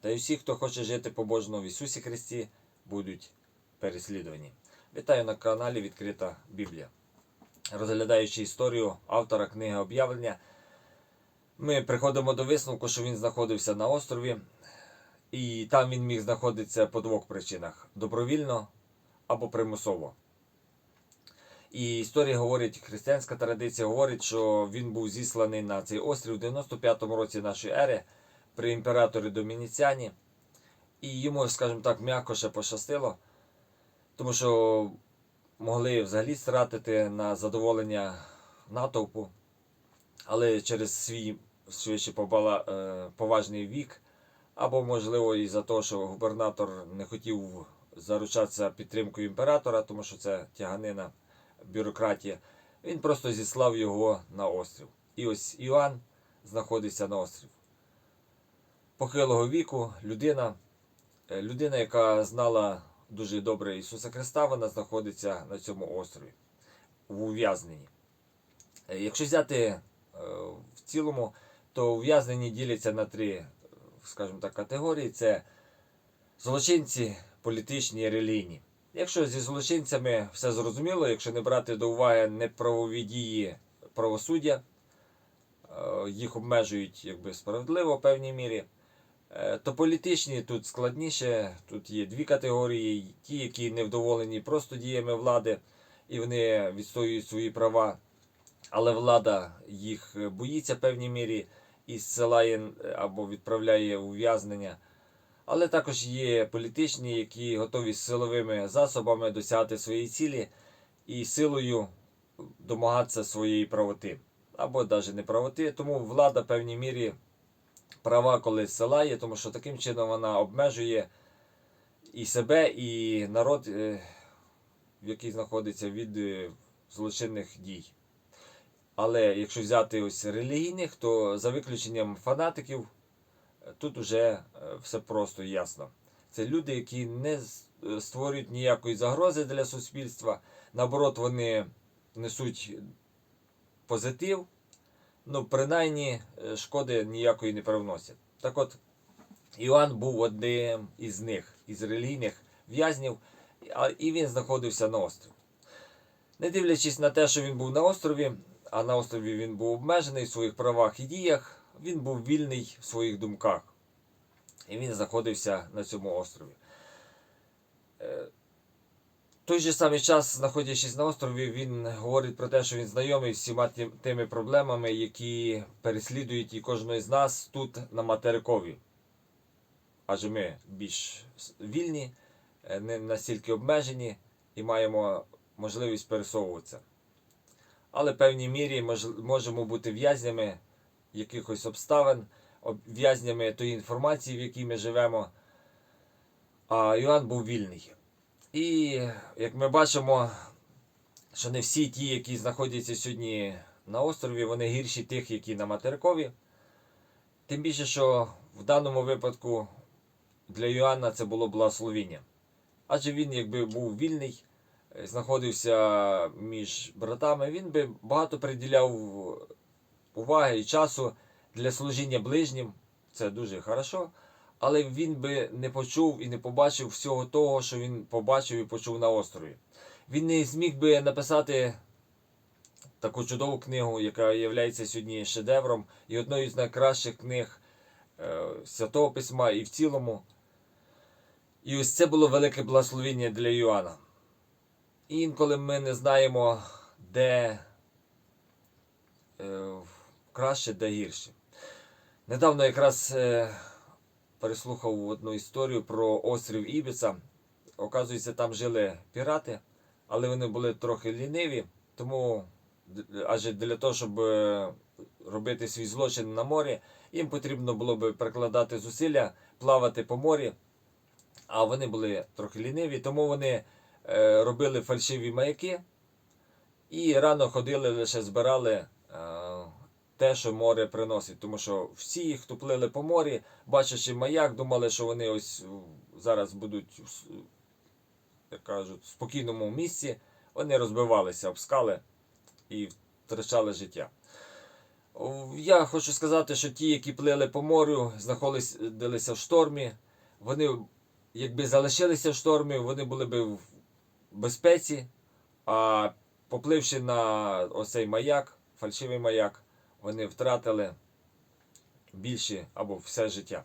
та й усі, хто хоче жити побожно в Ісусі Христі, будуть переслідувані. Вітаю на каналі Відкрита Біблія. Розглядаючи історію автора книги об'явлення, ми приходимо до висновку, що він знаходився на острові, і там він міг знаходитися по двох причинах: добровільно або примусово. І історія говорить, християнська традиція говорить, що він був зісланий на цей острів у 95-му році нашої ери при імператорі Домініціані. І йому, скажімо так, м'яко ще пощастило, тому що могли взагалі стратити на задоволення натовпу, але через свій швидше е, поважний вік, або, можливо, і за те, що губернатор не хотів заручатися підтримкою імператора, тому що це тяганина бюрократія, він просто зіслав його на острів. І ось Іоанн знаходиться на острів. Похилого віку людина, е, людина, яка знала дуже добре Ісуса Христа, вона знаходиться на цьому острові в ув'язненні. Е, Якщо взяти е, в цілому, то ув'язнені діляться на три, скажімо так, категорії: це злочинці, політичні і релігійні. Якщо зі злочинцями все зрозуміло, якщо не брати до уваги неправові дії правосуддя, їх обмежують якби справедливо в певній мірі, то політичні тут складніше. Тут є дві категорії: ті, які невдоволені просто діями влади, і вони відстоюють свої права, але влада їх боїться в певній мірі і зсилає е, або відправляє ув'язнення. Але також є політичні, які готові силовими засобами досягти своєї цілі і силою домагатися своєї правоти. Або навіть не правоти. Тому влада в певній мірі права коли зсилає, тому що таким чином вона обмежує і себе, і народ, е, який знаходиться від е, злочинних дій. Але якщо взяти ось релігійних, то за виключенням фанатиків. Тут уже е, все просто і ясно. Це люди, які не е, створюють ніякої загрози для суспільства. Наоборот, вони несуть позитив, ну, принаймні е, шкоди ніякої не привносять. Так от, Іоанн був одним із них, із релігійних в'язнів, і він знаходився на острові. Не дивлячись на те, що він був на острові, а на острові він був обмежений в своїх правах і діях, він був вільний в своїх думках. І він знаходився на цьому острові. Той же самий час, знаходячись на острові, він говорить про те, що він знайомий всіма тими проблемами, які переслідують і кожного з нас тут на материкові. Адже ми більш вільні, е, не настільки обмежені і маємо можливість пересовуватися. Але в певній мірі можемо бути в'язнями якихось обставин, в'язнями тої інформації, в якій ми живемо. А Іоанн був вільний. І як ми бачимо, що не всі ті, які знаходяться сьогодні на острові, вони гірші тих, які на материкові. Тим більше, що в даному випадку для Йоанна це було благословіння. Адже він, якби був вільний, е, знаходився між братами, він би багато приділяв уваги і часу для служіння ближнім. Це дуже хорошо. Але він би не почув і не побачив всього того, що він побачив і почув на острові. Він не зміг би написати таку чудову книгу, яка є сьогодні шедевром і одною з найкращих книг е, Святого Письма і в цілому. І ось це було велике благословення для Іоанна. І інколи ми не знаємо, де е, краще, де гірше. Недавно якраз е, переслухав одну історію про острів Ібіца. Оказується, там жили пірати, але вони були трохи ліниві, тому адже для того, щоб е, робити свій злочин на морі, їм потрібно було би прикладати зусилля, плавати по морі. А вони були трохи ліниві, тому вони е, робили фальшиві маяки і рано ходили, лише збирали е, те, що море приносить. Тому що всі, хто плили по морі, бачачи маяк, думали, що вони ось е, зараз будуть, як кажуть, в спокійному місці. Вони розбивалися об скали і втрачали життя. Я хочу сказати, що ті, які плили по морю, знаходилися в штормі, вони, якби залишилися в штормі, вони були б в безпеці, а попливши на оцей маяк, фальшивий маяк, вони втратили більше або все життя.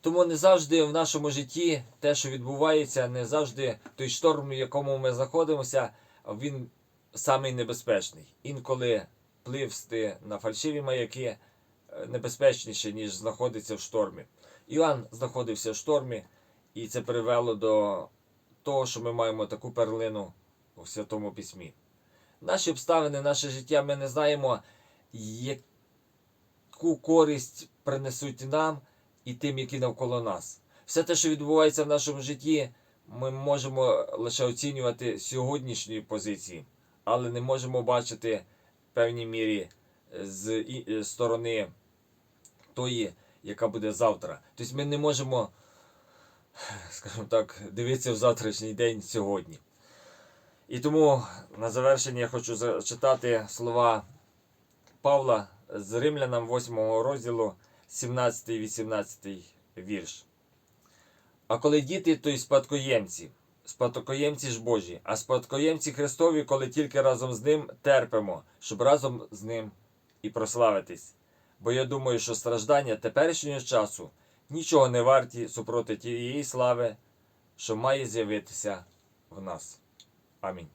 Тому не завжди в нашому житті те, що відбувається, не завжди той шторм, в якому ми знаходимося, він самий небезпечний. Інколи пливсти на фальшиві маяки е, небезпечніше, ніж знаходитися в штормі. Іоанн знаходився в штормі, і це привело до того, що ми маємо таку перлину у Святому Письмі. Наші обставини, наше життя, ми не знаємо, яку користь принесуть нам і тим, які навколо нас. Все те, що відбувається в нашому житті, ми можемо лише оцінювати сьогоднішньої позиції, але не можемо бачити в певній мірі з е, сторони тої, яка буде завтра. Тобто ми не можемо, скажімо так, дивитися в завтрашній день сьогодні. І тому на завершення я хочу зачитати слова Павла з Римлянам 8 розділу 17-18 вірш. А коли діти, то й спадкоємці, спадкоємці ж Божі, а спадкоємці Христові, коли тільки разом з ним терпимо, щоб разом з ним і прославитись. Бо я думаю, що страждання теперішнього часу нічого не варті супроти тієї слави, що має з'явитися в нас. Амінь.